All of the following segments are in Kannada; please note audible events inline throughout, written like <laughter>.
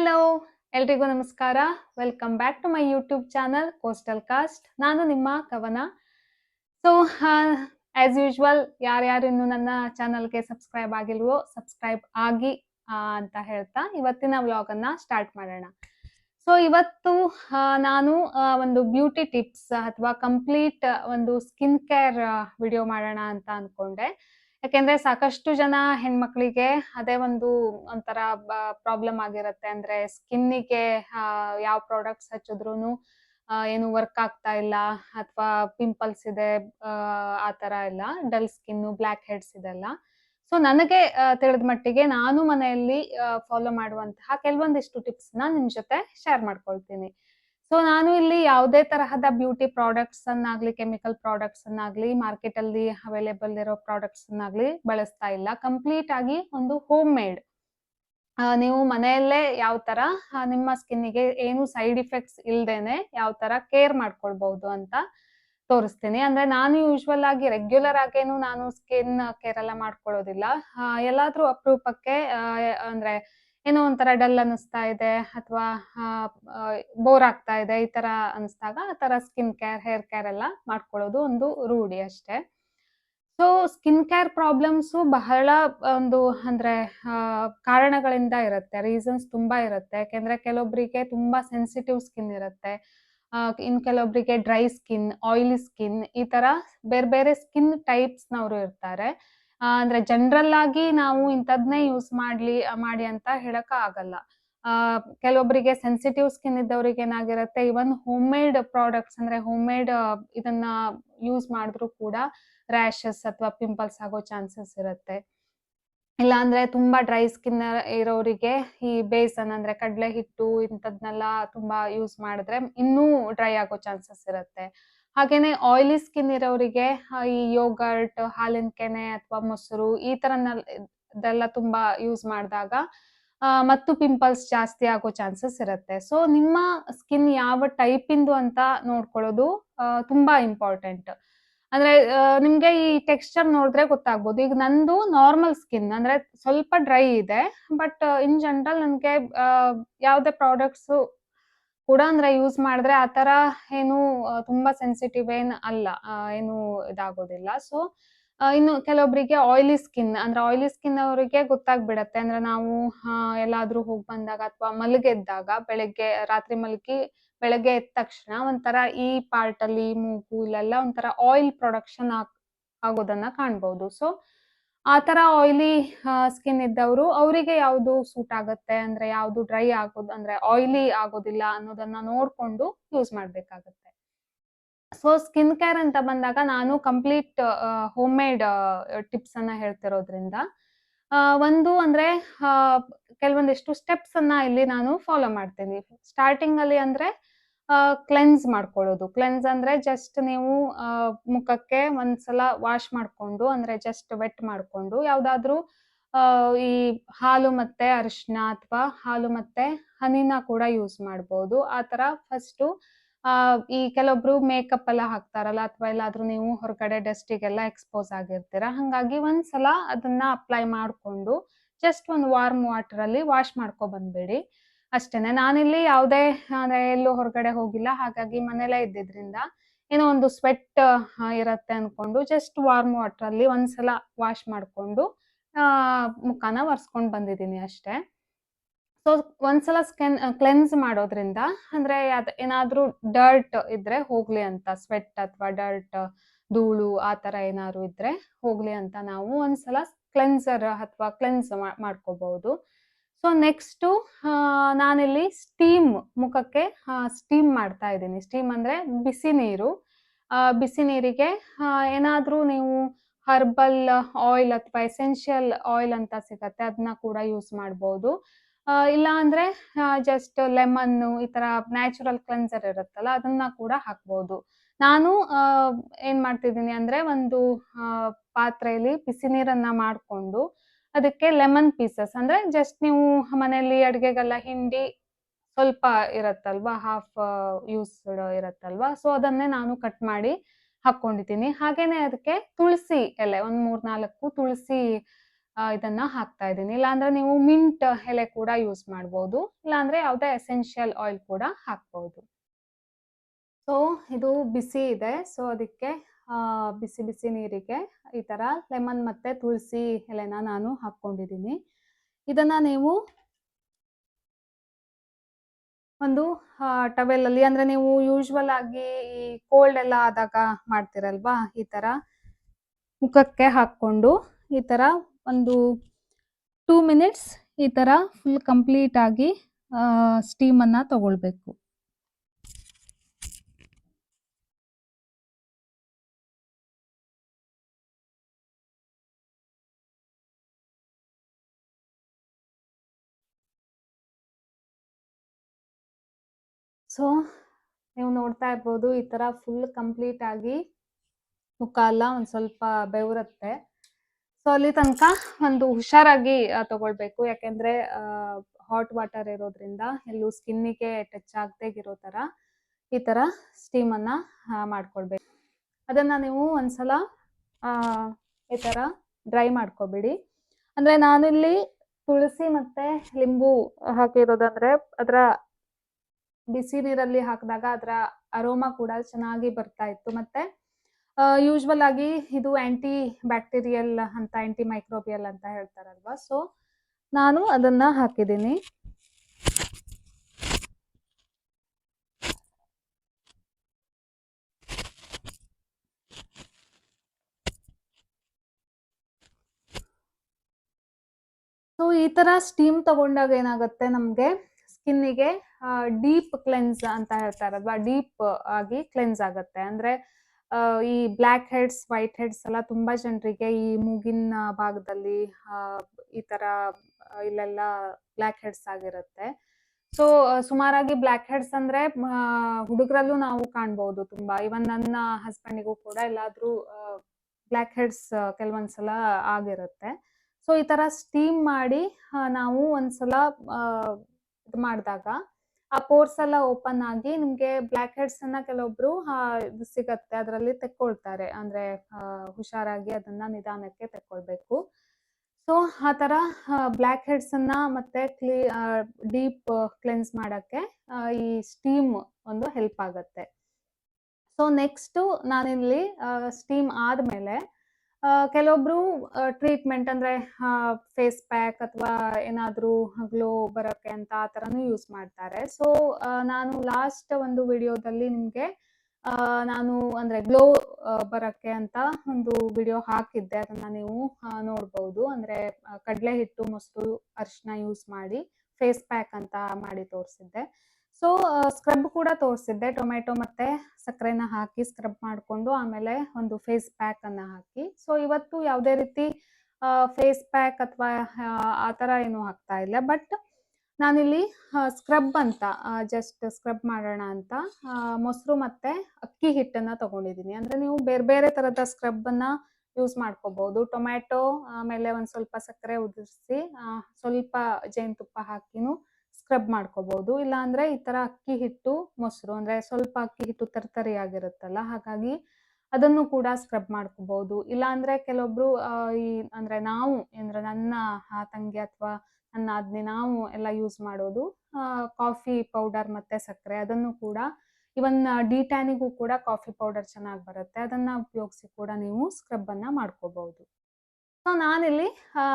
ಹಲೋ ಎಲ್ರಿಗೂ ನಮಸ್ಕಾರ. Welcome back to my YouTube channel coastal cost ನಾನು ನಿಮ್ಮ ಕವನ. ಸೊ ಆಸ್ ಯೂಶ್ವಲ್ ಯಾರ್ಯಾರು ಇನ್ನು ನನ್ನ ಚಾನಲ್ಗೆ ಸಬ್ಸ್ಕ್ರೈಬ್ ಆಗಿಲ್ವೋ ಸಬ್ಸ್ಕ್ರೈಬ್ ಆಗಿ ಅಂತ ಹೇಳ್ತಾ ಇವತ್ತಿನ ವ್ಲಾಗ್ ಅನ್ನ ಸ್ಟಾರ್ಟ್ ಮಾಡೋಣ. ಸೊ ಇವತ್ತು ನಾನು ಒಂದು ಬ್ಯೂಟಿ ಟಿಪ್ಸ್ ಅಥವಾ ಕಂಪ್ಲೀಟ್ ಒಂದು ಸ್ಕಿನ್ ಕೇರ್ ವಿಡಿಯೋ ಮಾಡೋಣ ಅಂತ ಅನ್ಕೊಂಡೆ. ಯಾಕೆಂದ್ರೆ ಸಾಕಷ್ಟು ಜನ ಹೆಣ್ಮಕ್ಳಿಗೆ ಅದೇ ಒಂದು ಒಂಥರ ಪ್ರಾಬ್ಲಮ್ ಆಗಿರುತ್ತೆ. ಅಂದ್ರೆ ಸ್ಕಿನ್ನಿಗೆ ಯಾವ ಪ್ರಾಡಕ್ಟ್ಸ್ ಹಚ್ಚಿದ್ರು ಏನು ವರ್ಕ್ ಆಗ್ತಾ ಇಲ್ಲ ಅಥವಾ ಪಿಂಪಲ್ಸ್ ಇದೆ ಆ, ತರ ಎಲ್ಲ ಡಲ್ ಸ್ಕಿನ್ ಬ್ಲ್ಯಾಕ್ ಹೆಡ್ಸ್ ಇದೆಲ್ಲ. ಸೊ ನನಗೆ ತಿಳಿದ ಮಟ್ಟಿಗೆ ನಾನು ಮನೆಯಲ್ಲಿ ಫಾಲೋ ಮಾಡುವಂತಹ ಕೆಲವೊಂದಿಷ್ಟು ಟಿಪ್ಸ್ನ ನಿಮ್ ಜೊತೆ ಶೇರ್ ಮಾಡ್ಕೊಳ್ತೀನಿ. ಸೊ ನಾನು ಇಲ್ಲಿ ಯಾವುದೇ ತರಹದ ಬ್ಯೂಟಿ ಪ್ರಾಡಕ್ಟ್ಸ್ ಅನ್ನಾಗ್ಲಿ ಕೆಮಿಕಲ್ ಪ್ರಾಡಕ್ಟ್ಸ್ ಅನ್ನಾಗ್ಲಿ ಮಾರ್ಕೆಟ್ ಅಲ್ಲಿ ಅವೈಲೇಬಲ್ ಇರೋ ಪ್ರಾಡಕ್ಟ್ಸ್ ಅನ್ನಾಗ್ಲಿ ಬಳಸ್ತಾ ಇಲ್ಲ. ಕಂಪ್ಲೀಟ್ ಆಗಿ ಒಂದು ಹೋಮ್ ಮೇಡ್ ನೀವು ಮನೆಯಲ್ಲೇ ಯಾವ ತರ ನಿಮ್ಮ ನಿಮ್ಮ ಗೆ ಏನು ಸೈಡ್ ಇಫೆಕ್ಟ್ಸ್ ಇಲ್ದೇನೆ ಯಾವ ತರ ಕೇರ್ ಮಾಡ್ಕೊಳ್ಬಹುದು ಅಂತ ತೋರಿಸ್ತೀನಿ. ಅಂದ್ರೆ ನಾನು ಯೂಶುವಲ್ ಆಗಿ ರೆಗ್ಯುಲರ್ ಆಗೇನು ನಾನು ಸ್ಕಿನ್ ಕೇರ್ ಎಲ್ಲ ಮಾಡ್ಕೊಳ್ಳೋದಿಲ್ಲ. ಎಲ್ಲಾದ್ರೂ ಅಪರೂಪಕ್ಕೆ ಅಂದ್ರೆ ಏನೋ ಒಂಥರ ಡಲ್ ಅನ್ನಿಸ್ತಾ ಇದೆ ಅಥವಾ ಬೋರ್ ಆಗ್ತಾ ಇದೆ, ಈ ತರ ಅನಿಸ್ದಾಗ ಆ ತರ ಸ್ಕಿನ್ ಕೇರ್, ಹೇರ್ ಕೇರ್ ಎಲ್ಲ ಮಾಡ್ಕೊಳ್ಳೋದು ಒಂದು ರೂಢಿ ಅಷ್ಟೇ. ಸೊ ಸ್ಕಿನ್ ಕೇರ್ ಪ್ರಾಬ್ಲಮ್ಸ್ ಬಹಳ ಒಂದು ಅಂದ್ರೆ ಕಾರಣಗಳಿಂದ ಇರುತ್ತೆ, ರೀಸನ್ಸ್ ತುಂಬಾ ಇರುತ್ತೆ. ಯಾಕೆಂದ್ರೆ ಕೆಲವೊಬ್ಬರಿಗೆ ತುಂಬಾ ಸೆನ್ಸಿಟಿವ್ ಸ್ಕಿನ್ ಇರುತ್ತೆ ಇನ್ ಕೆಲವೊಬ್ಬರಿಗೆ ಡ್ರೈ ಸ್ಕಿನ್, ಆಯಿಲಿ ಸ್ಕಿನ್ ಈ ತರ ಬೇರೆ ಬೇರೆ ಸ್ಕಿನ್ ಟೈಪ್ಸ್ ನವರು ಇರ್ತಾರೆ. ಅಂದ್ರೆ ಜನರಲ್ ಆಗಿ ನಾವು ಇಂಥದ್ನೇ ಯೂಸ್ ಮಾಡ್ಲಿ, ಮಾಡಿ ಅಂತ ಹೇಳಕ್ ಆಗಲ್ಲ. ಕೆಲವೊಬ್ಬರಿಗೆ ಸೆನ್ಸಿಟಿವ್ ಸ್ಕಿನ್ ಇದ್ದವರಿಗೆ ಏನಾಗಿರುತ್ತೆ ಇವನ್ ಹೋಮ್ ಮೇಡ್ ಪ್ರಾಡಕ್ಟ್ಸ್ ಅಂದ್ರೆ ಹೋಮ್ ಮೇಡ್ ಇದನ್ನ ಯೂಸ್ ಮಾಡಿದ್ರು ಕೂಡ ರ್ಯಾಶಸ್ ಅಥವಾ ಪಿಂಪಲ್ಸ್ ಆಗೋ ಚಾನ್ಸಸ್ ಇರುತ್ತೆ. ಇಲ್ಲ ಅಂದ್ರೆ ತುಂಬಾ ಡ್ರೈ ಸ್ಕಿನ್ ಇರೋರಿಗೆ ಈ ಬೇಸನ್ ಅಂದ್ರೆ ಕಡಲೆ ಹಿಟ್ಟು ಇಂಥದ್ನೆಲ್ಲ ತುಂಬಾ ಯೂಸ್ ಮಾಡಿದ್ರೆ ಇನ್ನೂ ಡ್ರೈ ಆಗೋ ಚಾನ್ಸಸ್ ಇರುತ್ತೆ. ಹಾಗೇನೆ ಆಯಿಲಿ ಸ್ಕಿನ್ ಇರೋರಿಗೆ ಈ ಯೋಗರ್ಟ್ ಹಾಲಿನ ಕೆನೆ ಅಥವಾ ಮೊಸರು ಈ ತರನೆಲ್ಲ ತುಂಬಾ ಯೂಸ್ ಮಾಡಿದಾಗ ಮತ್ತು ಪಿಂಪಲ್ಸ್ ಜಾಸ್ತಿ ಆಗೋ ಚಾನ್ಸಸ್ ಇರುತ್ತೆ. ಸೊ ನಿಮ್ಮ ಸ್ಕಿನ್ ಯಾವ ಟೈಪ್ ಇಂದು ಅಂತ ನೋಡ್ಕೊಳ್ಳೋದು ತುಂಬಾ ಇಂಪಾರ್ಟೆಂಟ್ ಅಂದ್ರೆ ನಿಮ್ಗೆ ಈ ಟೆಕ್ಸ್ಚರ್ ನೋಡಿದ್ರೆ ಗೊತ್ತಾಗ್ಬೋದು. ಈಗ ನಂದು ನಾರ್ಮಲ್ ಸ್ಕಿನ್ ಅಂದ್ರೆ ಸ್ವಲ್ಪ ಡ್ರೈ ಇದೆ ಬಟ್ ಇನ್ ಜನರಲ್ ನನಗೆ ಯಾವುದೇ ಪ್ರಾಡಕ್ಟ್ಸ್ ಕೂಡ ಅಂದ್ರೆ ಯೂಸ್ ಮಾಡಿದ್ರೆ ಆ ತರ ಏನು ತುಂಬಾ ಸೆನ್ಸಿಟಿವ್ ಏನ್ ಅಲ್ಲ ಏನು ಇದಾಗೋದಿಲ್ಲ. ಸೊ ಇನ್ನು ಕೆಲವೊಬ್ಬರಿಗೆ ಆಯಿಲಿ ಸ್ಕಿನ್ ಅಂದ್ರೆ ಆಯಿಲಿ ಸ್ಕಿನ್ ಅವರಿಗೆ ಗೊತ್ತಾಗ್ಬಿಡತ್ತೆ. ಅಂದ್ರೆ ನಾವು ಎಲ್ಲಾದ್ರೂ ಹೋಗಿ ಬಂದಾಗ ಅಥವಾ ಮಲಗೆದ್ದಾಗ ಬೆಳಗ್ಗೆ, ರಾತ್ರಿ ಮಲಗಿ, ಬೆಳಗ್ಗೆ ಎದ್ದ ತಕ್ಷಣ ಒಂಥರ ಈ ಪಾರ್ಟ್ ಅಲ್ಲಿ ಮೂಗು, ಇಲ್ಲೆಲ್ಲ ಒಂಥರ ಆಯಿಲ್ ಪ್ರೊಡಕ್ಷನ್ ಆಗೋದನ್ನ ಕಾಣ್ಬಹುದು ಸೊ ಆ ತರ ಆಯಿಲಿ ಸ್ಕಿನ್ ಇದ್ದವರು ಅವರಿಗೆ ಯಾವುದು ಸೂಟ್ ಆಗುತ್ತೆ, ಅಂದ್ರೆ ಯಾವುದು ಡ್ರೈ ಆಗೋದು, ಅಂದ್ರೆ ಆಯಿಲಿ ಆಗೋದಿಲ್ಲ ಅನ್ನೋದನ್ನ ನೋಡ್ಕೊಂಡು ಯೂಸ್ ಮಾಡ್ಬೇಕಾಗತ್ತೆ. ಸೊ ಸ್ಕಿನ್ ಕೇರ್ ಅಂತ ಬಂದಾಗ ನಾನು ಕಂಪ್ಲೀಟ್ ಹೋಮ್ ಮೇಡ್ ಟಿಪ್ಸ್ ಅನ್ನ ಹೇಳ್ತಿರೋದ್ರಿಂದ ಒಂದು ಅಂದ್ರೆ ಕೆಲವೊಂದಿಷ್ಟು ಸ್ಟೆಪ್ಸ್ ಅನ್ನ ಇಲ್ಲಿ ನಾನು ಫಾಲೋ ಮಾಡ್ತೀನಿ. ಸ್ಟಾರ್ಟಿಂಗ್ ಅಲ್ಲಿ ಅಂದ್ರೆ ಕ್ಲೆನ್ಸ್ ಮಾಡ್ಕೊಳ್ಳೋದು. ಕ್ಲೆನ್ಸ್ ಅಂದ್ರೆ ಜಸ್ಟ್ ನೀವು ಮುಖಕ್ಕೆ ಒಂದ್ಸಲ ವಾಶ್ ಮಾಡ್ಕೊಂಡು, ಅಂದ್ರೆ ಜಸ್ಟ್ ವೆಟ್ ಮಾಡ್ಕೊಂಡು, ಯಾವ್ದಾದ್ರು ಈ ಹಾಲು ಮತ್ತೆ ಅರಿಶಿನ ಅಥವಾ ಹಾಲು ಮತ್ತೆ ಹನಿನ ಕೂಡ ಯೂಸ್ ಮಾಡ್ಬೋದು. ಆ ತರ ಫಸ್ಟು ಈ ಕೆಲವೊಬ್ರು ಮೇಕಪ್ ಎಲ್ಲ ಹಾಕ್ತಾರಲ್ಲ, ಅಥವಾ ಎಲ್ಲಾದ್ರೂ ನೀವು ಹೊರಗಡೆ ಡಸ್ಟಿಗೆಲ್ಲ ಎಕ್ಸ್ಪೋಸ್ ಆಗಿರ್ತೀರ, ಹಂಗಾಗಿ ಒಂದ್ಸಲ ಅದನ್ನ ಅಪ್ಲೈ ಮಾಡ್ಕೊಂಡು ಜಸ್ಟ್ ಒಂದು ವಾರ್ಮ್ ವಾಟರ್ ಅಲ್ಲಿ ವಾಶ್ ಮಾಡ್ಕೊ ಬಂದ್ಬಿಡಿ. ಅಷ್ಟೇನೆ. ನಾನಿಲ್ಲಿ ಯಾವುದೇ, ಅಂದ್ರೆ ಎಲ್ಲೂ ಹೊರಗಡೆ ಹೋಗಿಲ್ಲ. ಹಾಗಾಗಿ ಮನೆಯಲ್ಲೇ ಇದ್ದಿದ್ರಿಂದ ಏನೋ ಒಂದು ಸ್ವೆಟ್ ಇರತ್ತೆ ಅನ್ಕೊಂಡು ಜಸ್ಟ್ ವಾರ್ಮ್ ವಾಟರ್ ಅಲ್ಲಿ ಒಂದ್ಸಲ ವಾಶ್ ಮಾಡ್ಕೊಂಡು ಮುಖನ ಒರೆಸ್ಕೊಂಡ್ ಬಂದಿದ್ದೀನಿ ಅಷ್ಟೇ. ಸೊ ಒಂದ್ಸಲ ಸ್ಕೆನ್ ಕ್ಲೆನ್ಸ್ ಮಾಡೋದ್ರಿಂದ, ಅಂದ್ರೆ ಅದ ಏನಾದ್ರೂ ಡರ್ಟ್ ಇದ್ರೆ ಹೋಗ್ಲಿ ಅಂತ ಸ್ವೆಟ್ ಅಥವಾ ಡರ್ಟ್ ಧೂಳು ಆ ತರ ಏನಾದ್ರು ಇದ್ರೆ ಹೋಗ್ಲಿ ಅಂತ ನಾವು ಒಂದ್ಸಲ ಕ್ಲೆನ್ಸರ್ ಅಥವಾ ಕ್ಲೆನ್ಸ್ ಮಾಡ್ಕೋಬಹುದು ಸೊ ನೆಕ್ಸ್ಟ್ ನಾನಿಲ್ಲಿ ಸ್ಟೀಮ್ ಮುಖಕ್ಕೆ ಸ್ಟೀಮ್ ಮಾಡ್ತಾ ಇದ್ದೀನಿ. ಸ್ಟೀಮ್ ಅಂದ್ರೆ ಬಿಸಿ ನೀರು. ಬಿಸಿ ನೀರಿಗೆ ಏನಾದರೂ ನೀವು ಹರ್ಬಲ್ ಆಯಿಲ್ ಅಥವಾ ಎಸೆನ್ಷಿಯಲ್ ಆಯಿಲ್ ಅಂತ ಸಿಗತ್ತೆ ಅದನ್ನ ಕೂಡ ಯೂಸ್ ಮಾಡ್ಬೋದು. ಇಲ್ಲ ಅಂದ್ರೆ ಜಸ್ಟ್ ಲೆಮನ್ ಈ ತರ ನ್ಯಾಚುರಲ್ ಕ್ಲೆನ್ಸರ್ ಇರುತ್ತಲ್ಲ, ಅದನ್ನ ಕೂಡ ಹಾಕ್ಬೋದು. ನಾನು ಏನು ಮಾಡ್ತಿದ್ದೀನಿ ಅಂದ್ರೆ ಒಂದು ಪಾತ್ರೆಯಲ್ಲಿ ಬಿಸಿ ನೀರನ್ನ ಮಾಡ್ಕೊಂಡು ಅದಕ್ಕೆ ಲೆಮನ್ ಪೀಸಸ್ ಅಂದ್ರೆ ಜಸ್ಟ್ ನೀವು ಮನೆಯಲ್ಲಿ ಅಡುಗೆಗೆಲ್ಲ ಹಿಂಡಿ ಸ್ವಲ್ಪ ಇರತ್ತಲ್ವಾ ಹಾಫ್ ಯೂಸ್ಡ್ ಇರತ್ತಲ್ವಾ ಸೊ ಅದನ್ನೇ ನಾನು ಕಟ್ ಮಾಡಿ ಹಾಕೊಂಡಿದ್ದೀನಿ. ಹಾಗೇನೆ ಅದಕ್ಕೆ ತುಳಸಿ ಎಲೆ, ಒಂದ್ ಮೂರ್ ನಾಲ್ಕು ತುಳಸಿ ಇದನ್ನ ಹಾಕ್ತಾ ಇದ್ದೀನಿ. ಇಲ್ಲಾಂದ್ರೆ ನೀವು ಮಿಂಟ್ ಎಲೆ ಕೂಡ ಯೂಸ್ ಮಾಡ್ಬೋದು. ಇಲ್ಲಾಂದ್ರೆ ಯಾವುದೇ ಎಸೆನ್ಷಿಯಲ್ ಆಯಿಲ್ ಕೂಡ ಹಾಕ್ಬೋದು. ಸೊ ಇದು ಬಿಸಿ ಇದೆ. ಸೊ ಅದಕ್ಕೆ ಬಿಸಿ ಬಿಸಿ ನೀರಿಗೆ ಈ ಥರ ಲೆಮನ್ ಮತ್ತು ತುಳಸಿ ಎಲೆನ ನಾನು ಹಾಕ್ಕೊಂಡಿದ್ದೀನಿ. ಇದನ್ನು ನೀವು ಒಂದು ಟವೆಲಲ್ಲಿ ಅಂದರೆ ನೀವು ಯೂಶ್ವಲ್ ಆಗಿ ಈ ಕೋಲ್ಡ್ ಎಲ್ಲ ಆದಾಗ ಮಾಡ್ತಿರಲ್ವಾ? ಈ ಥರ ಮುಖಕ್ಕೆ ಹಾಕ್ಕೊಂಡು ಈ ಥರ ಒಂದು ಟೂ ಮಿನಿಟ್ಸ್ ಈ ಥರ ಫುಲ್ ಕಂಪ್ಲೀಟ್ ಆಗಿ ಸ್ಟೀಮನ್ನು ತಗೊಳ್ಬೇಕು. ಸೊ ನೀವು ನೋಡ್ತಾ ಇರ್ಬೋದು, ಈ ತರ ಫುಲ್ ಕಂಪ್ಲೀಟ್ ಆಗಿ ಮುಖ ಎಲ್ಲ ಒಂದು ಸ್ವಲ್ಪ ಬೆವರುತ್ತೆ. ಸೊ ಅಲ್ಲಿ ತನಕ ಒಂದು ಹುಷಾರಾಗಿ ತಗೊಳ್ಬೇಕು. ಯಾಕೆಂದ್ರೆ ಹಾಟ್ ವಾಟರ್ ಇರೋದ್ರಿಂದ ಎಲ್ಲೂ ಸ್ಕಿನ್ನಿಗೆ ಟಚ್ ಆಗದೆ ಇರೋ ತರ ಈ ಥರ ಸ್ಟೀಮನ್ನು ಮಾಡ್ಕೊಳ್ಬೇಕು. ಅದನ್ನ ನೀವು ಒಂದ್ಸಲ ಈ ತರ ಡ್ರೈ ಮಾಡ್ಕೊಬಿಡಿ. ಅಂದ್ರೆ ನಾನಿಲ್ಲಿ ತುಳಸಿ ಮತ್ತೆ ಲಿಂಬು ಹಾಕಿರೋದಂದ್ರೆ, ಅದರ ಬಿಸಿ ನೀರಲ್ಲಿ ಹಾಕಿದಾಗ ಅದರ ಅರೋಮಾ ಕೂಡ ಚೆನ್ನಾಗಿ ಬರ್ತಾ ಇತ್ತು. ಮತ್ತೆ ಯೂಶುವಲ್ ಆಗಿ ಇದು ಆಂಟಿ ಬ್ಯಾಕ್ಟೀರಿಯಲ್ ಅಂತ ಆಂಟಿ ಮೈಕ್ರೋಬಿಯಲ್ ಅಂತ ಹೇಳ್ತಾರಲ್ವಾ? ಸೊ ನಾನು ಅದನ್ನ ಹಾಕಿದ್ದೀನಿ. ಸೊ ಈ ತರ ಸ್ಟೀಮ್ ತಗೊಂಡಾಗ ಏನಾಗುತ್ತೆ ನಮ್ಗೆ? ಸ್ಕಿನ್ನಿಗೆ ಡೀಪ್ ಕ್ಲೆನ್ಸ್ ಅಂತ ಹೇಳ್ತಾರಲ್ವಾ ಡೀಪ್ ಆಗಿ ಕ್ಲೆನ್ಸ್ ಆಗುತ್ತೆ. ಅಂದ್ರೆ ಈ ಬ್ಲ್ಯಾಕ್ ಹೆಡ್ಸ್, ವೈಟ್ ಹೆಡ್ಸ್ ಎಲ್ಲ ತುಂಬಾ ಜನರಿಗೆ ಈ ಮೂಗಿನ ಭಾಗದಲ್ಲಿ ಈ ತರ, ಇಲ್ಲೆಲ್ಲ ಬ್ಲ್ಯಾಕ್ ಹೆಡ್ಸ್ ಆಗಿರುತ್ತೆ. ಸೊ ಸುಮಾರಾಗಿ ಬ್ಲ್ಯಾಕ್ ಹೆಡ್ಸ್ ಅಂದ್ರೆ ಹುಡುಗರಲ್ಲೂ ನಾವು ಕಾಣ್ಬಹುದು ತುಂಬಾ. ಇವನ್ ನನ್ನ ಹಸ್ಬೆಂಡಿಗೂ ಕೂಡ ಎಲ್ಲಾದ್ರೂ ಬ್ಲ್ಯಾಕ್ ಹೆಡ್ಸ್ ಕೆಲವೊಂದ್ಸಲ ಆಗಿರುತ್ತೆ. ಸೊ ಈ ತರ ಸ್ಟೀಮ್ ಮಾಡಿ ನಾವು ಒಂದ್ಸಲ ಇದು ಮಾಡಿದಾಗ ಆ ಪೋರ್ಸ್ ಎಲ್ಲ ಓಪನ್ ಆಗಿ ನಿಮ್ಗೆ ಬ್ಲ್ಯಾಕ್ ಹೆಡ್ಸ್ ಅನ್ನ ಕೆಲವೊಬ್ರು ಸಿಗತ್ತೆ. ಅದರಲ್ಲಿ ತೆಕ್ಕೊಳ್ತಾರೆ. ಅಂದ್ರೆ ಹುಷಾರಾಗಿ ಅದನ್ನ ನಿಧಾನಕ್ಕೆ ತೆಕ್ಕೊಳ್ಬೇಕು. ಸೊ ಆ ತರ ಬ್ಲ್ಯಾಕ್ ಹೆಡ್ಸ್ ಅನ್ನ ಮತ್ತೆ ಕ್ಲೀ ಡೀಪ್ ಕ್ಲೆನ್ಸ್ ಮಾಡಕ್ಕೆ ಈ ಸ್ಟೀಮ್ ಒಂದು ಹೆಲ್ಪ್ ಆಗತ್ತೆ. ಸೊ ನೆಕ್ಸ್ಟ್ ನಾನಿಲ್ಲಿ ಸ್ಟೀಮ್ ಆದ್ಮೇಲೆ ಕೆಲವೊಬ್ರು ಟ್ರೀಟ್ಮೆಂಟ್ ಅಂದ್ರೆ ಫೇಸ್ ಪ್ಯಾಕ್ ಅಥವಾ ಏನಾದ್ರೂ ಗ್ಲೋ ಬರೋಕ್ಕೆ ಅಂತ ಆ ತರನು ಯೂಸ್ ಮಾಡ್ತಾರೆ. ಸೊ ನಾನು ಲಾಸ್ಟ್ ಒಂದು ವಿಡಿಯೋದಲ್ಲಿ ನಿಮ್ಗೆ ನಾನು ಅಂದ್ರೆ ಗ್ಲೋ ಬರಕ್ಕೆ ಅಂತ ಒಂದು ವಿಡಿಯೋ ಹಾಕಿದ್ದೆ. ಅದನ್ನ ನೀವು ನೋಡ್ಬೋದು. ಅಂದ್ರೆ ಕಡ್ಲೆ ಹಿಟ್ಟು ಮೊಸರು ಅರಿಶಿನ ಯೂಸ್ ಮಾಡಿ ಫೇಸ್ ಪ್ಯಾಕ್ ಅಂತ ಮಾಡಿ ತೋರಿಸಿದ್ದೆ. ಸೊ ಸ್ಕ್ರಬ್ ಕೂಡ ತೋರಿಸಿದ್ದೆ. ಟೊಮೆಟೊ ಮತ್ತೆ ಸಕ್ಕರೆನ ಹಾಕಿ ಸ್ಕ್ರಬ್ ಮಾಡಿಕೊಂಡು ಆಮೇಲೆ ಒಂದು ಫೇಸ್ ಪ್ಯಾಕ್ ಅನ್ನ ಹಾಕಿ. ಸೊ ಇವತ್ತು ಯಾವುದೇ ರೀತಿ ಫೇಸ್ ಪ್ಯಾಕ್ ಅಥವಾ, ಆ ಥರ ಏನು ಹಾಕ್ತಾ ಇಲ್ಲ. ಬಟ್ ನಾನಿಲ್ಲಿ ಸ್ಕ್ರಬ್ ಅಂತ ಜಸ್ಟ್ ಸ್ಕ್ರಬ್ ಮಾಡೋಣ ಅಂತ ಮೊಸರು ಮತ್ತೆ ಅಕ್ಕಿ ಹಿಟ್ಟನ್ನ ತಗೊಂಡಿದ್ದೀನಿ. ಅಂದ್ರೆ ನೀವು ಬೇರೆ ಬೇರೆ ತರದ ಸ್ಕ್ರಬ್ ಅನ್ನ ಯೂಸ್ ಮಾಡ್ಕೋಬಹುದು ಟೊಮ್ಯಾಟೊ, ಆಮೇಲೆ ಒಂದ್ ಸ್ವಲ್ಪ ಸಕ್ಕರೆ ಉದುರಿಸಿ ಸ್ವಲ್ಪ ಜೇನುತುಪ್ಪ ಹಾಕಿನೂ ಸ್ಕ್ರಬ್ ಮಾಡ್ಕೋಬಹುದು ಇಲ್ಲ ಅಂದ್ರೆ ಈ ತರ ಅಕ್ಕಿ ಹಿಟ್ಟು ಮೊಸರು ಅಂದ್ರೆ ಸ್ವಲ್ಪ ಅಕ್ಕಿ ಹಿಟ್ಟು ತರ್ತರಿ ಆಗಿರುತ್ತಲ್ಲ ಹಾಗಾಗಿ ಅದನ್ನು ಕೂಡ ಸ್ಕ್ರಬ್ ಮಾಡ್ಕೋಬಹುದು ಇಲ್ಲ ಅಂದ್ರೆ ಕೆಲವೊಬ್ರು ಆ, ಈ ಅಂದ್ರೆ ನಾವು ಅಂದ್ರೆ ನನ್ನ ಆ, ತಂಗಿ ಅಥವಾ ನನ್ನ ಆದ್ನಿ ನಾವು ಎಲ್ಲ ಯೂಸ್ ಮಾಡೋದು ಕಾಫಿ ಪೌಡರ್ ಮತ್ತೆ ಸಕ್ಕರೆ ಅದನ್ನು ಕೂಡ ಇವನ್ ಡಿಟ್ಯಾನಿಗೂ ಕೂಡ ಕಾಫಿ ಪೌಡರ್ ಚೆನ್ನಾಗಿ ಬರುತ್ತೆ. ಅದನ್ನ ಉಪಯೋಗಿಸಿ ಕೂಡ ನೀವು ಸ್ಕ್ರಬ್ ಅನ್ನ ಮಾಡ್ಕೋಬಹುದು ಸೊ ನಾನಿಲ್ಲಿ ಆ,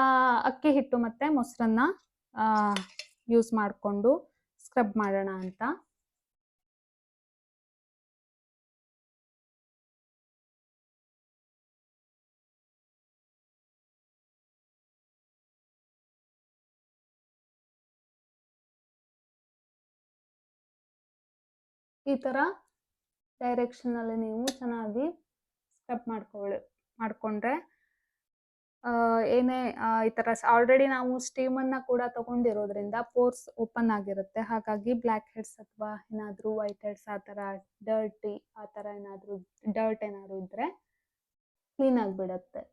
ಅಕ್ಕಿ ಹಿಟ್ಟು ಮತ್ತೆ ಮೊಸರನ್ನ ಯೂಸ್ ಮಾಡಿಕೊಂಡು ಸ್ಕ್ರಬ್ ಮಾಡೋಣ ಅಂತ. ಈ ಥರ ಡೈರೆಕ್ಷನಲ್ಲಿ ನೀವು ಚೆನ್ನಾಗಿ ಸ್ಕ್ರಬ್ ಮಾಡ್ಕೊಳ್ಳಿ ಮಾಡಿಕೊಂಡ್ರೆ ಏನೇ ಈ ತರ ಆಲ್ರೆಡಿ ನಾವು ಸ್ಟೀಮನ್ನು ಕೂಡ ತಗೊಂಡಿರೋದ್ರಿಂದ ಪೋರ್ಸ್ ಓಪನ್ ಆಗಿರುತ್ತೆ. ಹಾಗಾಗಿ ಬ್ಲ್ಯಾಕ್ ಹೆಡ್ಸ್ ಅಥವಾ ಏನಾದರೂ ವೈಟ್ ಹೆಡ್ಸ್ ಆ ತರ ಡರ್ಟಿ ಆ ತರ ಏನಾದರೂ ಡರ್ಟ್ ಏನಾದರೂ ಇದ್ದರೆ ಕ್ಲೀನ್ ಆಗಿಬಿಡತ್ತೆ.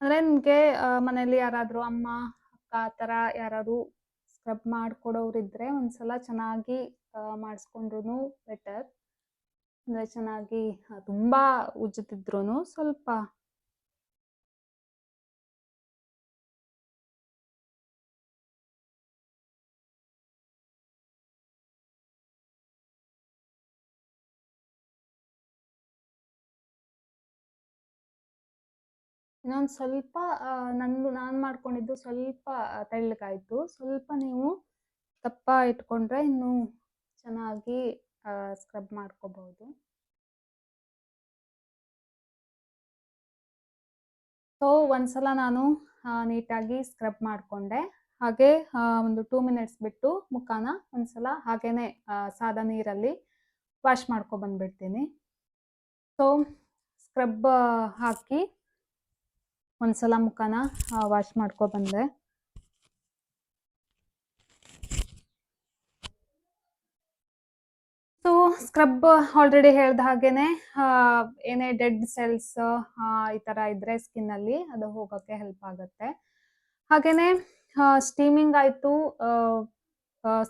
ಅಂದ್ರೆ ನಿಮ್ಗೆ ಮನೇಲಿ ಯಾರಾದ್ರೂ ಅಮ್ಮ, ಅಕ್ಕ ಆ ಥರ ಯಾರಾದ್ರು ಸ್ಕ್ರಬ್ ಮಾಡ್ಕೊಡೋರಿದ್ರೆ ಒಂದ್ಸಲ ಚೆನ್ನಾಗಿ ಮಾಡಿಸ್ಕೊಂಡ್ರು ಬೆಟರ್ ಅಂದ್ರೆ ಚೆನ್ನಾಗಿ ತುಂಬಾ ಉಜ್ಜುತ್ತಿದ್ರು ಸ್ವಲ್ಪ ಇನ್ನೊಂದು ಸ್ವಲ್ಪ ನಂದು, ನಾನು ಮಾಡ್ಕೊಂಡಿದ್ದು ಸ್ವಲ್ಪ ತೆಳ್ಳಗಾಯಿತು. ಸ್ವಲ್ಪ ನೀವು ದಪ್ಪ ಇಟ್ಕೊಂಡ್ರೆ ಇನ್ನೂ ಚೆನ್ನಾಗಿ ಸ್ಕ್ರಬ್ ಮಾಡ್ಕೋಬಹುದು ಸೊ ಒಂದ್ಸಲ ನಾನು ನೀಟಾಗಿ ಸ್ಕ್ರಬ್ ಮಾಡಿಕೊಂಡೆ. ಹಾಗೆ ಒಂದು ಟೂ ಮಿನಿಟ್ಸ್ ಬಿಟ್ಟು ಮುಖಾನ ಒಂದ್ಸಲ ಹಾಗೇನೆ ಸಾದಾ ನೀರಲ್ಲಿ ವಾಶ್ ಮಾಡ್ಕೊ ಬಂದ್ಬಿಡ್ತೀನಿ. ಸೊ ಸ್ಕ್ರಬ್ ಹಾಕಿ ಒಂದ್ಸಲ ಮುಖನ ವಾಶ್ ಮಾಡ್ಕೊ ಬಂದೆ. ಸೊ ಸ್ಕ್ರಬ್ ಆಲ್ರೆಡಿ ಹೇಳ್ದ ಹಾಗೇನೆ ಏನೇ ಡೆಡ್ ಸೆಲ್ಸ್ ಈ ತರ ಇದ್ರೆ ಸ್ಕಿನ್ ಅಲ್ಲಿ ಅದು ಹೋಗೋಕೆ ಹೆಲ್ಪ್ ಆಗುತ್ತೆ. ಹಾಗೇನೆ ಸ್ಟೀಮಿಂಗ್ ಆಯ್ತು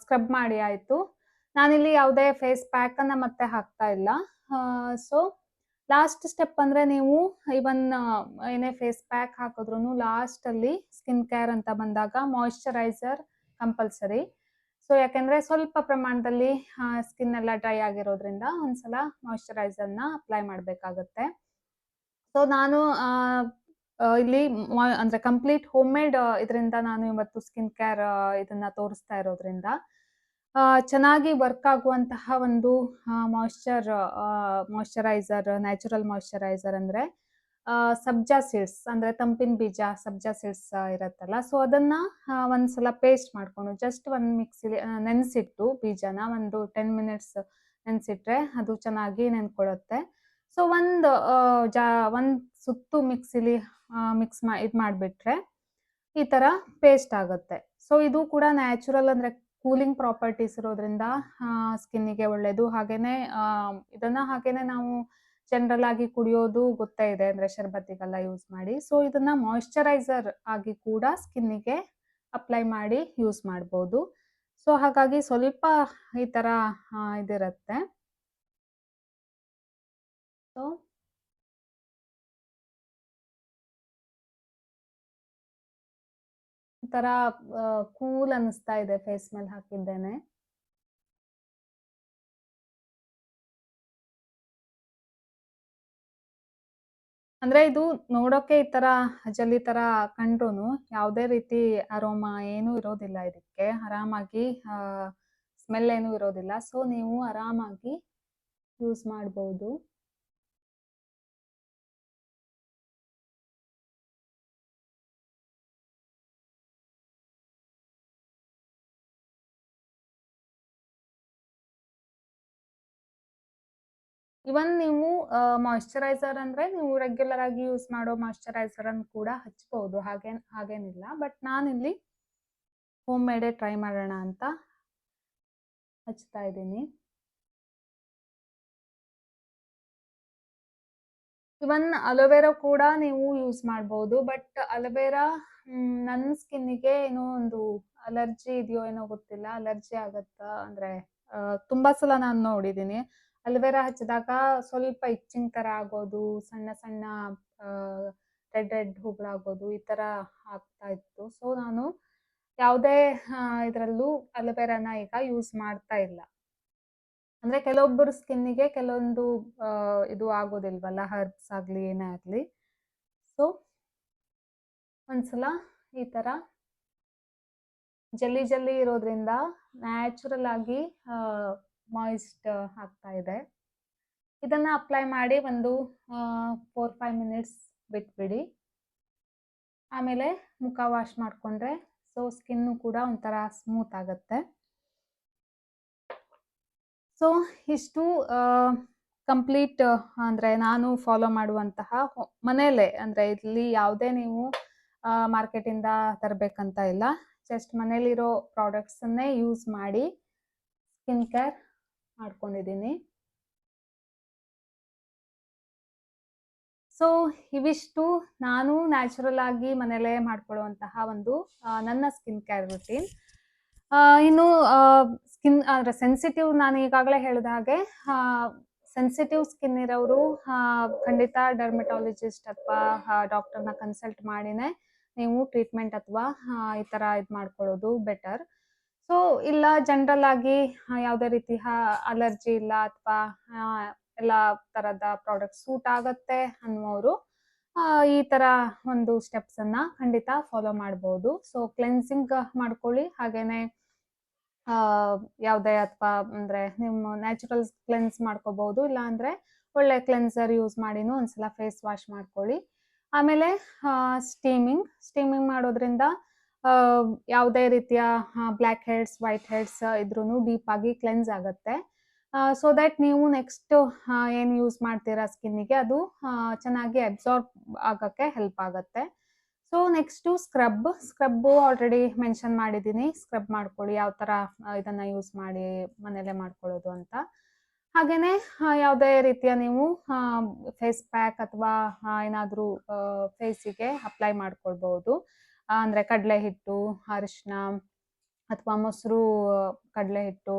ಸ್ಕ್ರಬ್ ಮಾಡಿ ಆಯ್ತು. ನಾನಿಲ್ಲಿ ಯಾವುದೇ ಫೇಸ್ ಪ್ಯಾಕ್ ಅನ್ನ ಮತ್ತೆ ಹಾಕ್ತಾ ಇಲ್ಲ. ಸೊ ಲಾಸ್ಟ್ ಸ್ಟೆಪ್ ಅಂದ್ರೆ ನೀವು ಇವನ್ ಏನೇ ಫೇಸ್ ಪ್ಯಾಕ್ ಹಾಕಿದ್ರು ಲಾಸ್ಟ್ ಅಲ್ಲಿ ಸ್ಕಿನ್ ಕೇರ್ ಅಂತ ಬಂದಾಗ ಮಾಯಿಶ್ಚರೈಸರ್ ಕಂಪಲ್ಸರಿ ಸೊ ಯಾಕೆಂದ್ರೆ ಸ್ವಲ್ಪ ಪ್ರಮಾಣದಲ್ಲಿ ಸ್ಕಿನ್ ಎಲ್ಲ ಡ್ರೈ ಆಗಿರೋದ್ರಿಂದ ಒಂದ್ಸಲ ಮಾಯಿಶ್ಚರೈಸರ್ನ ಅಪ್ಲೈ ಮಾಡಬೇಕಾಗುತ್ತೆ. ಸೊ ನಾನು ಇಲ್ಲಿ ಅಂದ್ರೆ ಕಂಪ್ಲೀಟ್ ಹೋಮ್ ಮೇಡ್ ಇದರಿಂದ ನಾನು ಇವತ್ತು ಸ್ಕಿನ್ ಕೇರ್ ಇದನ್ನ ತೋರಿಸ್ತಾ ಇರೋದ್ರಿಂದ ಚೆನ್ನಾಗಿ ವರ್ಕ್ ಆಗುವಂತಹ ಒಂದು ಮಾಯಿಶ್ಚರ್ ಮಾಯಿಶ್ಚರೈಸರ್ ನ್ಯಾಚುರಲ್ ಮಾಯಿಶ್ಚರೈಸರ್ ಅಂದ್ರೆ ಸಬ್ಜಾ ಸೀಡ್ಸ್ ಅಂದ್ರೆ ತಂಪಿನ ಬೀಜ, ಸಬ್ಜಾ ಸೀಡ್ಸ್ ಇರತ್ತಲ್ಲ. ಸೊ ಅದನ್ನ ಒಂದ್ಸಲ ಪೇಸ್ಟ್ ಮಾಡ್ಕೊಂಡು ಜಸ್ಟ್ ಒಂದ್ ಮಿಕ್ಸಿಲಿ ನೆನೆಸಿಟ್ಟು ಬೀಜನ ಒಂದು ಟೆನ್ ಮಿನಿಟ್ಸ್ ನೆನೆಸಿಟ್ರೆ ಅದು ಚೆನ್ನಾಗಿ ನೆನ್ಕೊಳ್ಳುತ್ತೆ ಸೊ ಒಂದ್ ಜಾ, ಒಂದ್ ಸುತ್ತು ಮಿಕ್ಸಿಲಿ ಮಿಕ್ಸ್ ಮಾ, ಇದು ಮಾಡಿಬಿಟ್ರೆ ಈ ತರ ಪೇಸ್ಟ್ ಆಗುತ್ತೆ. ಸೊ ಇದು ಕೂಡ ನ್ಯಾಚುರಲ್ ಅಂದ್ರೆ ಕೂಲಿಂಗ್ ಪ್ರಾಪರ್ಟೀಸ್ ಇರೋದ್ರಿಂದ ಸ್ಕಿನ್ನಿಗೆ ಒಳ್ಳೇದು. ಹಾಗೇನೆ ಇದನ್ನ ಹಾಗೇನೆ ನಾವು ಜನರಲ್ ಆಗಿ ಕುಡಿಯೋದು ಗೊತ್ತೇ ಇದೆ, ಅಂದ್ರೆ ಶರ್ಬತ್ತಿಗೆಲ್ಲ ಯೂಸ್ ಮಾಡಿ. ಸೊ ಇದನ್ನ ಮಾಯಿಶ್ಚರೈಸರ್ ಆಗಿ ಕೂಡ ಸ್ಕಿನ್ನಿಗೆ ಅಪ್ಲೈ ಮಾಡಿ ಯೂಸ್ ಮಾಡ್ಬೋದು. ಸೊ ಹಾಗಾಗಿ ಸ್ವಲ್ಪ ಈ ತರ ಇದಿರತ್ತೆ. ಸೊ ಒಂಥರ ಕೂಲ್ ಅನಿಸ್ತಾ ಇದೆ ಫೇಸ್ ಮೇಲೆ ಹಾಕಿದ್ದೇನೆ. ಅಂದ್ರೆ ಇದು ನೋಡೋಕೆ ಈ ತರ ಜಲ್ಲಿ ತರ ಕಂಡ್ರುನು ಯಾವುದೇ ರೀತಿ ಅರೋಮಾ ಏನು ಇರೋದಿಲ್ಲ ಇದಕ್ಕೆ. ಆರಾಮಾಗಿ ಸ್ಮೆಲ್ ಏನು ಇರೋದಿಲ್ಲ. ಸೊ ನೀವು ಆರಾಮಾಗಿ ಯೂಸ್ ಮಾಡ್ಬೋದು. ಇವನ್ ನೀವು ಮಾಯಿಶ್ಚರೈಸರ್ ಅಂದ್ರೆ ನೀವು ರೆಗ್ಯುಲರ್ ಆಗಿ ಯೂಸ್ ಮಾಡೋ ಮಾಯಿಶ್ಚರೈಸರ್ ಅನ್ನು ಕೂಡ ಹಚ್ಬಹುದು ಹಾಗೇನ್, ಹಾಗೇನಿಲ್ಲ. ಬಟ್ ನಾನಿಲ್ಲಿ ಹೋಮ್ ಮೇಡೇ ಟ್ರೈ ಮಾಡೋಣ ಅಂತ ಹಚ್ತಾ ಇದ್ದೀನಿ. ಇವನ್ ಅಲೋವೆರಾ ಕೂಡ ನೀವು ಯೂಸ್ ಮಾಡ್ಬೋದು ಬಟ್ ಅಲೋವೆರಾ ನನ್ನ ಸ್ಕಿನ್ನಿಗೆ ಏನೋ ಒಂದು ಅಲರ್ಜಿ ಇದೆಯೋ ಏನೋ ಗೊತ್ತಿಲ್ಲ ಅಲರ್ಜಿ ಆಗತ್ತ ಅಂದ್ರೆ ತುಂಬಾ ಸಲ ನಾನು ನೋಡಿದ್ದೀನಿ ಅಲೋವೆರಾ ಹಚ್ಚಿದಾಗ ಸ್ವಲ್ಪ ಇಚ್ಚಿಂಗ್ ತರ ಆಗೋದು, ಸಣ್ಣ ಸಣ್ಣ ರೆಡ್ ರೆಡ್ ಹೂಗಳಾಗೋದು ಈ ತರ ಆಗ್ತಾ ಇತ್ತು. ಸೊ ನಾನು ಯಾವುದೇ ಇದರಲ್ಲೂ ಅಲೋವೆರಾನ ಈಗ ಯೂಸ್ ಮಾಡ್ತಾ ಇಲ್ಲ. ಅಂದ್ರೆ ಕೆಲವೊಬ್ಬರು ಸ್ಕಿನ್ನಿಗೆ ಕೆಲವೊಂದು ಇದು ಆಗೋದಿಲ್ವಲ್ಲ ಹರ್ಬ್ಸ್ ಆಗ್ಲಿ, ಏನೇ ಆಗ್ಲಿ. ಸೊ ಒಂದ್ಸಲ ಈ ತರ ಜಲ್ಲಿ ಜಲ್ಲಿ ಇರೋದ್ರಿಂದ ನ್ಯಾಚುರಲ್ ಆಗಿ ಮಾಯಿಸ್ಟ್ ಆಗ್ತಾ ಇದೆ. ಇದನ್ನ ಅಪ್ಲೈ ಮಾಡಿ ಒಂದು ಫೋರ್ ಫೈವ್ ಮಿನಿಟ್ಸ್ ಬಿಟ್ಬಿಡಿ. ಆಮೇಲೆ ಮುಖ ವಾಶ್ ಮಾಡಿಕೊಂಡ್ರೆ ಸೊ ಸ್ಕಿನ್ನು ಕೂಡ ಒಂಥರ ಸ್ಮೂತ್ ಆಗುತ್ತೆ. ಸೊ ಇಷ್ಟು ಕಂಪ್ಲೀಟ್ ಅಂದರೆ ನಾನು ಫಾಲೋ ಮಾಡುವಂತಹ ಮನೆಯಲ್ಲೇ, ಅಂದರೆ ಇಲ್ಲಿ ಯಾವುದೇ ನೀವು ಮಾರ್ಕೆಟಿಂದ ತರಬೇಕಂತ ಇಲ್ಲ. ಜಸ್ಟ್ ಮನೇಲಿರೋ ಪ್ರಾಡಕ್ಟ್ಸನ್ನೇ ಯೂಸ್ ಮಾಡಿ ಸ್ಕಿನ್ ಕೇರ್ ಮಾಡ್ಕೊಂಡಿದ್ದೀನಿ. ಸೊ ಇವಿಷ್ಟು ನಾನು ನ್ಯಾಚುರಲ್ ಆಗಿ ಮನೆಯಲ್ಲೇ ಮಾಡ್ಕೊಳ್ಳುವಂತಹ ಒಂದು ನನ್ನ ಸ್ಕಿನ್ ಕೇರ್ ರುಟೀನ್ ಇನ್ನು ಸ್ಕಿನ್ ಅಂದ್ರೆ ಸೆನ್ಸಿಟಿವ್ ನಾನು ಈಗಾಗಲೇ ಹೇಳಿದ ಹಾಗೆ ಸೆನ್ಸಿಟಿವ್ ಸ್ಕಿನ್ ಇರೋರು ಖಂಡಿತ ಡರ್ಮೆಟಾಲಜಿಸ್ಟ್ ಅಥವಾ ಡಾಕ್ಟರ್ನ ಕನ್ಸಲ್ಟ್ ಮಾಡಿನೇ ನೀವು ಟ್ರೀಟ್ಮೆಂಟ್ ಅಥವಾ ಈ ಥರ ಇದು ಮಾಡ್ಕೊಳ್ಳೋದು ಬೆಟರ್ ಸೊ ಇಲ್ಲ ಜನರಲ್ ಆಗಿ ಯಾವುದೇ ರೀತಿ ಅಲರ್ಜಿ ಇಲ್ಲ ಅಥವಾ ಎಲ್ಲ ತರದ ಪ್ರಾಡಕ್ಟ್ ಸೂಟ್ ಆಗತ್ತೆ ಅನ್ನುವರು ಆ, ಈ ತರ ಒಂದು ಸ್ಟೆಪ್ಸ್ ಅನ್ನ ಖಂಡಿತ ಫಾಲೋ ಮಾಡಬಹುದು ಸೊ ಕ್ಲೆನ್ಸಿಂಗ್ ಮಾಡ್ಕೊಳ್ಳಿ. ಹಾಗೇನೆ ಯಾವುದೇ ಅಥವಾ ಅಂದ್ರೆ ನಿಮ್ಮ ನ್ಯಾಚುರಲ್ ಕ್ಲೆನ್ಸ್ ಮಾಡ್ಕೋಬಹುದು ಇಲ್ಲ ಅಂದ್ರೆ ಒಳ್ಳೆ ಕ್ಲೆನ್ಸರ್ ಯೂಸ್ ಮಾಡಿನೂ ಒಂದ್ಸಲ ಫೇಸ್ ವಾಶ್ ಮಾಡ್ಕೊಳ್ಳಿ. ಆಮೇಲೆ ಸ್ಟೀಮಿಂಗ್ ಸ್ಟೀಮಿಂಗ್ ಮಾಡೋದ್ರಿಂದ ಯಾವುದೇ ರೀತಿಯ ಬ್ಲ್ಯಾಕ್ ಹೆಡ್ಸ್ ವೈಟ್ ಹೆಡ್ಸ್ ಇದ್ರೂ ಡೀಪ್ ಆಗಿ ಕ್ಲೆನ್ಸ್ ಆಗುತ್ತೆ. ಸೊ ದಟ್ ನೀವು ನೆಕ್ಸ್ಟ್ ಏನು ಯೂಸ್ ಮಾಡ್ತೀರಾ ಸ್ಕಿನ್ನಿಗೆ ಅದು ಚೆನ್ನಾಗಿ ಅಬ್ಸಾರ್ಬ್ ಆಗೋಕ್ಕೆ ಹೆಲ್ಪ್ ಆಗುತ್ತೆ. So next scrub scrub already mention ಮಾಡಿದ್ದೀನಿ. ಸ್ಕ್ರಬ್ ಮಾಡ್ಕೊಳ್ಳಿ, ಯಾವ ಥರ ಇದನ್ನು ಯೂಸ್ ಮಾಡಿ ಮನೇಲೆ ಮಾಡ್ಕೊಳ್ಳೋದು ಅಂತ. ಹಾಗೆಯೇ ಯಾವುದೇ ರೀತಿಯ ನೀವು ಫೇಸ್ ಪ್ಯಾಕ್ ಅಥವಾ ಏನಾದರೂ ಫೇಸಿಗೆ ಅಪ್ಲೈ ಮಾಡ್ಕೊಳ್ಬೋದು ಅಂದರೆ ಕಡಲೆ ಹಿಟ್ಟು ಅರಿಶಿನ ಅಥವಾ ಮೊಸರು ಕಡಲೆ ಹಿಟ್ಟು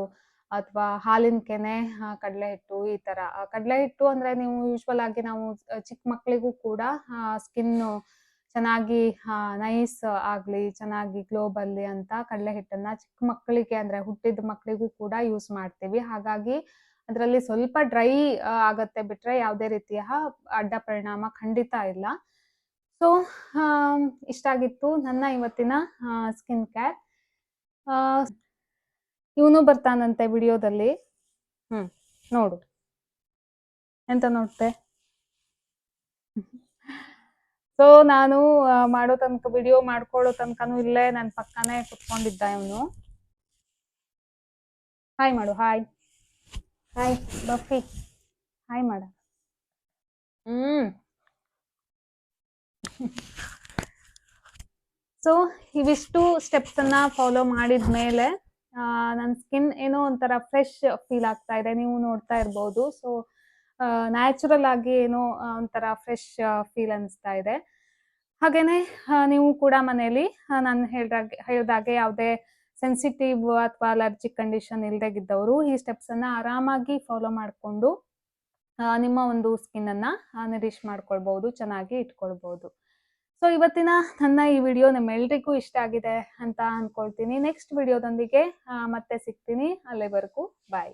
ಅಥವಾ ಹಾಲಿನ ಕೆನೆ ಕಡಲೆ ಹಿಟ್ಟು ಈ ಥರ ಕಡಲೆ ಹಿಟ್ಟು ಅಂದರೆ ನೀವು ಯೂಶ್ವಲ್ ಆಗಿ ನಾವು ಚಿಕ್ಕ ಮಕ್ಕಳಿಗೂ ಕೂಡ ಸ್ಕಿನ್ ಚೆನ್ನಾಗಿ ನೈಸ್ ಆಗಲಿ, ಚೆನ್ನಾಗಿ ಗ್ಲೋ ಬರಲಿ ಅಂತ ಕಡಲೆ ಹಿಟ್ಟನ್ನ ಚಿಕ್ಕ ಮಕ್ಕಳಿಗೆ ಅಂದರೆ ಹುಟ್ಟಿದ ಮಕ್ಕಳಿಗೂ ಕೂಡ ಯೂಸ್ ಮಾಡ್ತೀವಿ. ಹಾಗಾಗಿ ಅದರಲ್ಲಿ ಸ್ವಲ್ಪ ಡ್ರೈ ಆಗತ್ತೆ ಬಿಟ್ಟರೆ ಯಾವುದೇ ರೀತಿಯ ಅಡ್ಡ ಪರಿಣಾಮ ಖಂಡಿತ ಇಲ್ಲ. ಸೊ ಇಷ್ಟ ಆಗಿತ್ತು ನನ್ನ ಇವತ್ತಿನ ಸ್ಕಿನ್ ಕೇರ್ ಇವನು ಬರ್ತಾನಂತೆ ವಿಡಿಯೋದಲ್ಲಿ. ಹ್ಮ್ ನೋಡು. ಎಂತ ನೋಡ್ತೆ? ಸೊ ನಾನು ಮಾಡೋ ತನಕ ವಿಡಿಯೋ ಮಾಡ್ಕೊಳ್ಳೋ ತನಕನೂ ಇಲ್ಲೇ ನನ್ನ ಪಕ್ಕನೇ ಕುತ್ಕೊಂಡಿದ್ದ ಇವನು. ಹಾಯ್ ಮಾಡು ಹಾಯ್ ಹಾಯ್ ಬಫಿ. ಹಾಯ್ ಮಾಡ. ಹ್ಮ್. <laughs> ಸೊ ಇವಿಷ್ಟು ಸ್ಟೆಪ್ಸ್ ಅನ್ನ ಫಾಲೋ ಮಾಡಿದ ಮೇಲೆ ನನ್ನ ಸ್ಕಿನ್ ಏನೋ ಒಂಥರ ಫ್ರೆಶ್ ಫೀಲ್ ಆಗ್ತಾ ಇದೆ. ನೀವು ನೋಡ್ತಾ ಇರ್ಬೋದು. ಸೊ ನ್ಯಾಚುರಲ್ ಆಗಿ ಏನೋ ಒಂಥರ ಫ್ರೆಶ್ ಫೀಲ್ ಅನಿಸ್ತಾ ಇದೆ. ಹಾಗೇನೆ ನೀವು ಕೂಡ ಮನೆಯಲ್ಲಿ ನಾನು ಹೇಳ್ದಾಗೆ ಹೇಳ್ದಾಗೆ ಯಾವುದೇ ಸೆನ್ಸಿಟಿವ್ ಅಥವಾ ಅಲರ್ಜಿಕ್ ಕಂಡೀಷನ್ ಇಲ್ದಾಗಿದ್ದವರು ಈ ಸ್ಟೆಪ್ಸ್ ಅನ್ನ ಆರಾಮಾಗಿ ಫಾಲೋ ಮಾಡಿಕೊಂಡು ನಿಮ್ಮ ಒಂದು ಸ್ಕಿನ್ ಅನ್ನ ನಿರೀಶ್ ಮಾಡ್ಕೊಳ್ಬಹುದು ಚೆನ್ನಾಗಿ ಇಟ್ಕೊಳ್ಬಹುದು ಸೊ ಇವತ್ತಿನ ನನ್ನ ಈ ವಿಡಿಯೋ ನಿಮ್ಮೆಲ್ರಿಗೂ ಇಷ್ಟ ಆಗಿದೆ ಅಂತ ಅನ್ಕೊಳ್ತೀನಿ. ನೆಕ್ಸ್ಟ್ ವಿಡಿಯೋದೊಂದಿಗೆ ಮತ್ತೆ ಸಿಗ್ತೀನಿ. ಅಲ್ಲಿವರೆಗೂ ಬಾಯ್